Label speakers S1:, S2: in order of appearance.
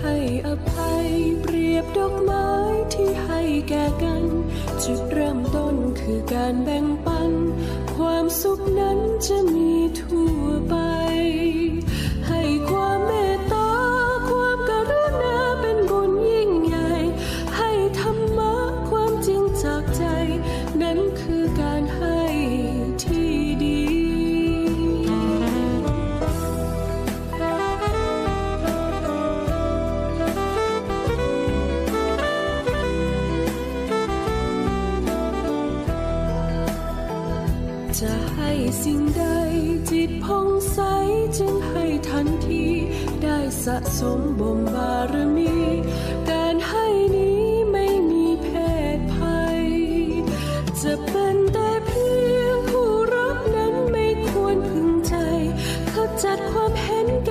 S1: ให้อภัยเปรียบดอกไม้ที่ให้แก่กัน จุดเริ่มต้นคือการแบ่งปัน ความสุขนั้นจะมีทั่ว จะให้สิ่งใดจิตพองใสจึงให้ทันที ได้สะสมบ่มบารมี การให้นี้ไม่มีแพศภัย จะเป็นแต่เพียงผู้รับนั้นไม่ควรพึงใจเขาจัดความเห็นแก